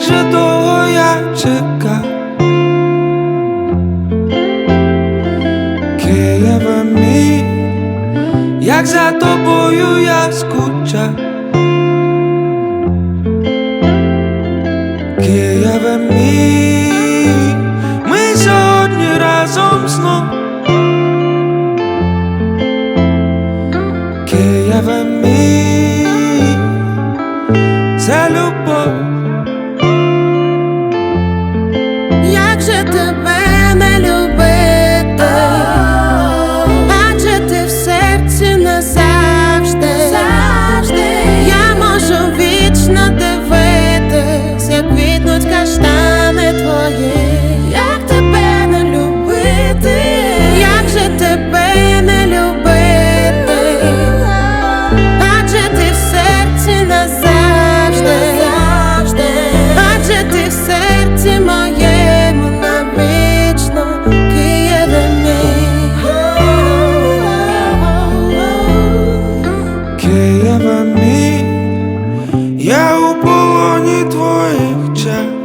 же довго я чекав? Києва мій, як за тобою я скучав. Києва мій, ми сьогодні разом знов. Києва мій, це любов. The my Я у полоні твоїх чар.